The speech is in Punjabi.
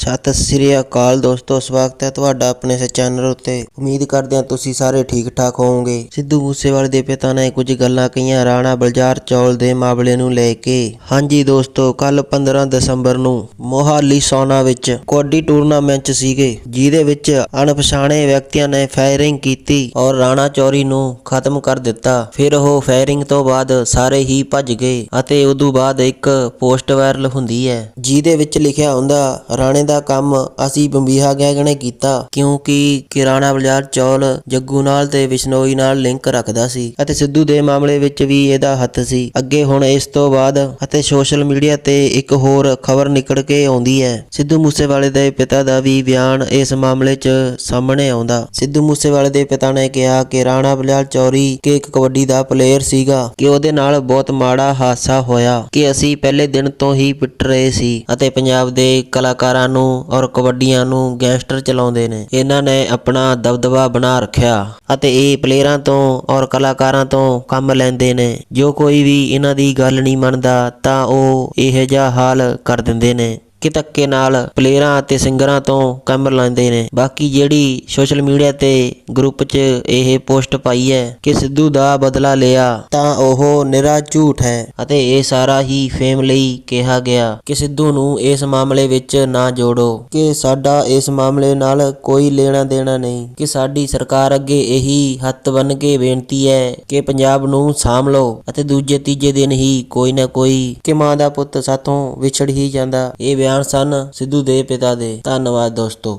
ਸਤਿ ਸ੍ਰੀ ਅਕਾਲ ਦੋਸਤੋ, ਸਵਾਗਤ ਹੈ ਤੁਹਾਡਾ ਆਪਣੇ ਇਸ ਚੈਨਲ ਉੱਤੇ। ਉਮੀਦ ਕਰਦੇ ਹਾਂ ਤੁਸੀਂ ਸਾਰੇ ਠੀਕ ਠਾਕ ਹੋਵੋਗੇ। ਸਿੱਧੂ ਮੂਸੇਵਾਲੇ ਦੇ ਪਿਤਾ ਨੇ ਕੁਝ ਗੱਲਾਂ ਕਹੀਆਂ ਰਾਣਾ ਬਲਜਾਰ ਚੌਲ ਦੇ ਮਾਮਲੇ ਨੂੰ ਲੈ ਕੇ। ਹਾਂਜੀ ਦੋਸਤੋ ਕੱਲ 15 ਦਸੰਬਰ ਨੂੰ ਮੋਹਾਲੀ ਸੋਨਾ ਵਿੱਚ ਕਬੱਡੀ ਟੂਰਨਾਮੈਂਟ ਸੀਗੇ, ਜਿਹਦੇ ਵਿੱਚ ਅਣਪਛਾਣੇ ਵਿਅਕਤੀਆਂ ਨੇ ਫਾਇਰਿੰਗ ਕੀਤੀ ਔਰ ਰਾਣਾ ਚੌਰੀ ਨੂੰ ਖਤਮ ਕਰ ਦਿੱਤਾ। ਫਿਰ ਉਹ ਫਾਇਰਿੰਗ ਤੋਂ ਬਾਅਦ ਸਾਰੇ ਹੀ ਭੱਜ ਗਏ ਅਤੇ ਉਦੋਂ ਬਾਅਦ ਇੱਕ ਪੋਸਟ ਵਾਇਰਲ ਹੁੰਦੀ ਹੈ, ਜਿਹਦੇ ਵਿੱਚ ਲਿਖਿਆ ਹੁੰਦਾ, ਰਾਣੇ ਦਾ ਕੰਮ ਅਸੀਂ ਬੰਬੀਹਾ ਗੈਂਗ ਨੇ ਕੀਤਾ, ਕਿਉਂਕਿ ਕਿਰਾਣਾ ਬਾਜ਼ਾਰ ਚੌਲ ਜੱਗੂ ਨਾਲ ਤੇ ਵਿਸ਼ਨੋਈ ਨਾਲ ਲਿੰਕ ਰੱਖਦਾ ਸੀ ਅਤੇ ਸਿੱਧੂ ਦੇ ਮਾਮਲੇ ਵਿੱਚ ਵੀ ਇਹਦਾ ਹੱਥ ਸੀ। ਅੱਗੇ ਹੁਣ ਇਸ ਤੋਂ ਬਾਅਦ ਅਤੇ ਸੋਸ਼ਲ ਮੀਡੀਆ ਤੇ ਇੱਕ ਹੋਰ ਖਬਰ ਨਿਕਲ ਕੇ ਆਉਂਦੀ ਹੈ। ਸਿੱਧੂ ਮੂਸੇਵਾਲੇ ਦੇ ਪਿਤਾ ਦਾ ਵੀ ਬਿਆਨ ਇਸ ਮਾਮਲੇ 'ਚ ਸਾਹਮਣੇ ਆਉਂਦਾ। ਸਿੱਧੂ ਮੂਸੇਵਾਲੇ ਦੇ ਪਿਤਾ ਨੇ ਕਿਹਾ ਕਿ ਰਾਣਾ ਬਲਿਆਲ ਚੌਰੀ ਕਿ ਇੱਕ ਕਬੱਡੀ ਦਾ ਪਲੇਅਰ ਸੀਗਾ ਕਿ ਉਹਦੇ ਨਾਲ ਬਹੁਤ ਮਾੜਾ ਹਾਦਸਾ ਹੋਇਆ ਕਿ ਅਸੀਂ ਪਹਿਲੇ ਦਿਨ ਤੋਂ ਹੀ ਪਿੱਟ ਰਹੇ ਸੀ ਅਤੇ ਪੰਜਾਬ ਦੇ ਕਲਾਕਾਰਾਂ ਨੂੰ ਨੂੰ ਔਰ ਕਬੱਡੀਆਂ ਨੂੰ ਗੈਂਗਸਟਰ ਚਲਾਉਂਦੇ ਨੇ। ਇਹਨਾਂ ਨੇ ਆਪਣਾ ਦਬਦਬਾ ਬਣਾ ਰੱਖਿਆ ਅਤੇ ਇਹ ਪਲੇਅਰਾਂ ਤੋਂ ਔਰ ਕਲਾਕਾਰਾਂ ਤੋਂ ਕੰਮ ਲੈਂਦੇ ਨੇ। ਜੋ ਕੋਈ ਵੀ ਇਹਨਾਂ ਦੀ ਗੱਲ ਨਹੀਂ ਮੰਨਦਾ ਤਾਂ ਉਹ ਇਹੋ ਜਿਹਾ ਹਾਲ ਕਰ ਦਿੰਦੇ ਨੇ। ਕਿ ਧੱਕੇ ਨਾਲ ਪਲੇਅਰਾਂ ਅਤੇ ਸਿੰਗਰਾਂ ਤੋਂ ਕੰਮ ਲੈਂਦੇ ਨੇ। ਬਾਕੀ ਜਿਹੜੀ ਸੋਸ਼ਲ ਮੀਡੀਆ ਤੇ ਗਰੁੱਪ 'ਚ ਇਹ ਪੋਸਟ ਪਾਈ ਹੈ ਕਿ ਸਿੱਧੂ ਦਾ ਬਦਲਾ ਲਿਆ, ਤਾਂ ਉਹ ਨਿਰਾ ਝੂਠ ਹੈ ਅਤੇ ਇਹ ਸਾਰਾ ਹੀ ਫੇਮ ਲਈ ਕਿਹਾ ਗਿਆ ਕਿ ਸਿੱਧੂ ਨੂੰ ਇਸ ਮਾਮਲੇ ਵਿੱਚ ਨਾ ਜੋੜੋ, ਕਿ ਸਾਡਾ ਇਸ ਮਾਮਲੇ ਨਾਲ ਕੋਈ ਲੈਣਾ ਦੇਣਾ ਨਹੀਂ, ਕਿ ਸਾਡੀ ਸਰਕਾਰ ਅੱਗੇ ਇਹੀ ਹੱਥ ਬੰਨ ਕੇ ਬੇਨਤੀ ਹੈ ਕਿ ਪੰਜਾਬ ਨੂੰ ਸਾਂਭ ਲਓ ਅਤੇ ਦੂਜੇ ਤੀਜੇ ਦਿਨ ਹੀ ਕੋਈ ਨਾ ਕੋਈ ਕਿ ਮਾਂ ਦਾ ਪੁੱਤ ਸਾਥੋਂ ਵਿਛੜ ਹੀ ਜਾਂਦਾ। ਇਹ ਬਿਆਨ ਸਨ। ਸਿੱਧੂ ਦੇ ਪਿਤਾ ਦੇ। ਧੰਨਵਾਦ ਦੋਸਤੋ।